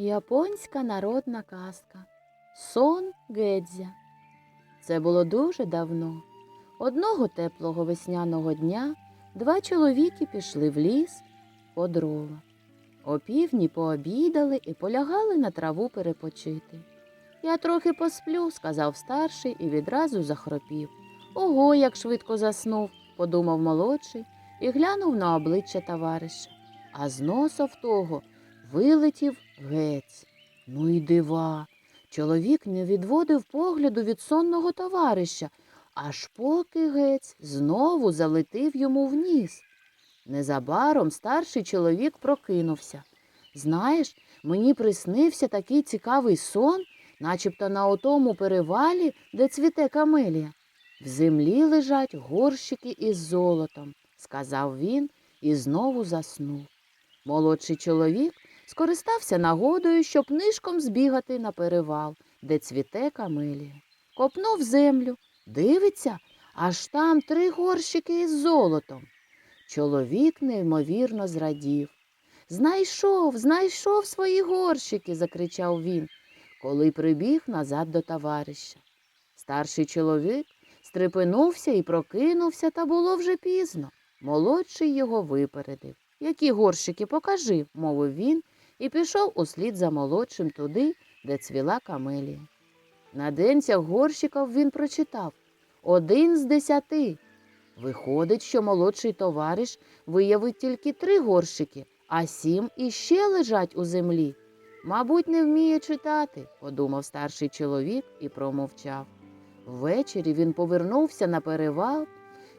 Японська народна казка Сон Гедзя. Це було дуже давно. Одного теплого весняного дня два чоловіки пішли в ліс по дрова. Опівдні пообідали і полягали на траву перепочити. Я трохи посплю, сказав старший і відразу захропів. Ого, як швидко заснув, подумав молодший і глянув на обличчя товариша. А з носа в того вилетів гець. Ну й дива. Чоловік не відводив погляду від сонного товариша, аж поки гець знову залетив йому в ніс. Незабаром старший чоловік прокинувся. Знаєш, мені приснився такий цікавий сон, начебто на отому перевалі, де цвіте камелія. В землі лежать горщики із золотом, сказав він і знову заснув. Молодший чоловік скористався нагодою, щоб нишком збігати на перевал, де цвіте камелія. Копнув землю, дивиться, аж там три горщики із золотом. Чоловік неймовірно зрадів. Знайшов, знайшов свої горщики, закричав він, коли прибіг назад до товариша. Старший чоловік стрепенувся і прокинувся, та було вже пізно. Молодший його випередив. Які горщики покажи, мовив він, і пішов услід за молодшим туди, де цвіла камелія. На денцях горщиків він прочитав один з десяти. Виходить, що молодший товариш виявить тільки три горщики, а сім іще лежать у землі. Мабуть, не вміє читати, подумав старший чоловік і промовчав. Ввечері він повернувся на перевал,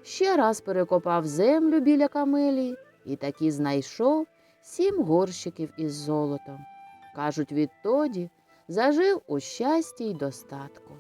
ще раз перекопав землю біля камелії і таки знайшов сім горщиків із золотом. Кажуть, відтоді зажив у щасті й достатку.